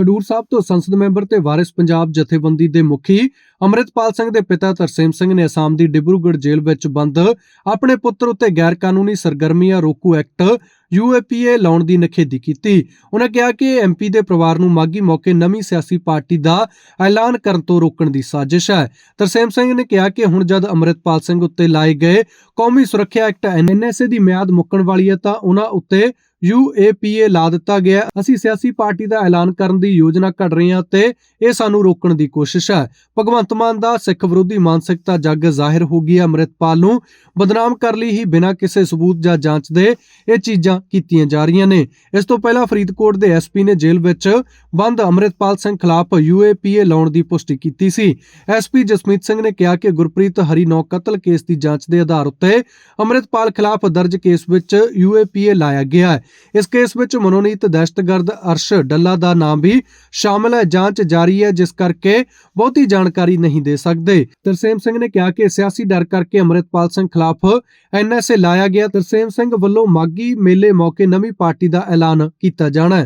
ਖਡੂਰ ਸਾਹਿਬ ਤੋਂ ਸੰਸਦ ਮੈਂਬਰ ਤੇ ਵਾਰਿਸ ਪੰਜਾਬ ਜਥੇਬੰਦੀ ਦੇ ਮੁਖੀ ਅੰਮ੍ਰਿਤਪਾਲ ਸਿੰਘ ਦੇ ਪਿਤਾ ਤਰਸੇਮ ਸਿੰਘ ਨੇ ਅਸਾਮ ਦੀ ਡਿਬਰੂਗੜ੍ਹ ਜੇਲ੍ਹ ਵਿੱਚ ਬੰਦ ਆਪਣੇ ਪੁੱਤਰ ਉੱਤੇ ਗੈਰ ਕਾਨੂੰਨੀ ਸਰਗਰਮੀਆਂ ਰੋਕੂ ਐਕਟ ਯੂਏਪੀਏ ਲਾਉਣ ਦੀ ਨਿਖੇਧੀ ਕੀਤੀ। ਉਹਨਾਂ ਕਿਹਾ ਕਿ ਐਮਪੀ ਦੇ ਪਰਿਵਾਰ ਨੂੰ ਮਾਗੀ ਮੌਕੇ ਨਵੀਂ ਸਿਆਸੀ ਪਾਰਟੀ ਦਾ ਐਲਾਨ ਕਰਨ ਤੋਂ ਰੋਕਣ ਦੀ ਸਾਜ਼ਿਸ਼ ਹੈ। ਤਰਸੇਮ ਸਿੰਘ ਨੇ ਕਿਹਾ ਕਿ ਹੁਣ ਜਦ ਅੰਮ੍ਰਿਤਪਾਲ ਸਿੰਘ ਉੱਤੇ ਲਾਏ ਗਏ ਕੌਮੀ ਸੁਰੱਖਿਆ ਐਕਟ ਐਨਐਸਏ ਦੀ ਮਿਆਦ ਮੁੱਕਣ ਵਾਲੀ ਹੈ ਤਾਂ ਉਹਨਾਂ ਉੱਤੇ ਯੂਏਪੀਏ ਲਾ ਦਿੱਤਾ ਗਿਆ ਅਸੀਂ ਸਿਆਸੀ ਪਾਰਟੀ ਦਾ ਐਲਾਨ ਕਰਨ ਦੀ ਯੋਜਨਾ ਘੜ ਰਹੇ ਹਾਂ ਤੇ ਇਹ ਸਾਨੂੰ ਰੋਕਣ ਦੀ ਕੋਸ਼ਿਸ਼ ਹੈ। ਭਗਵੰਤ ਮਾਨ ਦਾ ਸਿੱਖ ਵਿਰੋਧੀ ਮਾਨਸਿਕਤਾ ਜੱਗ ਜ਼ਾਹਿਰ ਹੋ ਗਈ ਹੈ ਅੰਮ੍ਰਿਤਪਾਲ ਨੂੰ। ਬਦਨਾਮ ਕਰ ਲਈ ਹੀ ਬਿਨਾਂ ਕਿਸੇ ਸਬੂਤ ਜਾਂ ਜਾਂਚ ਦੇ ਇਹ ਚੀਜ਼ਾਂ ਕੀਤੀਆਂ ਜਾ ਰਹੀਆਂ ਨੇ। ਇਸ ਤੋਂ ਪਹਿਲਾਂ ਫਰੀਦਕੋਟ ਦੇ ਐਸਪੀ ਨੇ ਜੇਲ੍ਹ ਵਿੱਚ ਬੰਦ ਅੰਮ੍ਰਿਤਪਾਲ ਸਿੰਘ ਖਿਲਾਫ ਯੂਏਪੀਏ ਲਾਉਣ ਦੀ ਪੁਸ਼ਟੀ ਕੀਤੀ ਸੀ। ਐਸਪੀ ਜਸਮੀਤ ਸਿੰਘ ਨੇ ਕਿਹਾ ਕਿ ਗੁਰਪ੍ਰੀਤ ਹਰੀਨੌ ਕਤਲ ਕੇਸ ਦੀ ਜਾਂਚ ਦੇ ਆਧਾਰ ਉੱਤੇ ਅੰਮ੍ਰਿਤਪਾਲ ਖਿਲਾਫ ਦਰਜ ਕੇਸ ਵਿੱਚ ਯੂਏਪੀਏ ਲਾਇਆ ਗਿਆ ਹੈ। ਇਸ ਕੇਸ ਵਿੱਚ ਮਨੋਨੀਤ ਦਹਿਸ਼ਤਗਰਦ ਅਰਸ਼ ਡੱਲਾ ਦਾ ਨਾਮ ਵੀ ਸ਼ਾਮਲ ਹੈ, ਜਾਂਚ ਜਾਰੀ ਹੈ, ਜਿਸ ਕਰਕੇ ਬਹੁਤੀ ਜਾਣਕਾਰੀ ਨਹੀਂ ਦੇ ਸਕਦੇ। ਤਰਸੇਮ ਸਿੰਘ ਨੇ ਕਿਹਾ ਕਿ ਸਿਆਸੀ ਡਰ ਕਰਕੇ ਅੰਮ੍ਰਿਤਪਾਲ ਸਿੰਘ ਖਿਲਾਫ ਐਨਐਸਏ ਲਾਇਆ ਗਿਆ। ਤਰਸੇਮ ਸਿੰਘ ਵੱਲੋਂ ਮਾਗੀ ਮੇਲੇ ਮੌਕੇ ਨਵੀਂ ਪਾਰਟੀ ਦਾ ਐਲਾਨ ਕੀਤਾ ਜਾਣਾ ਹੈ।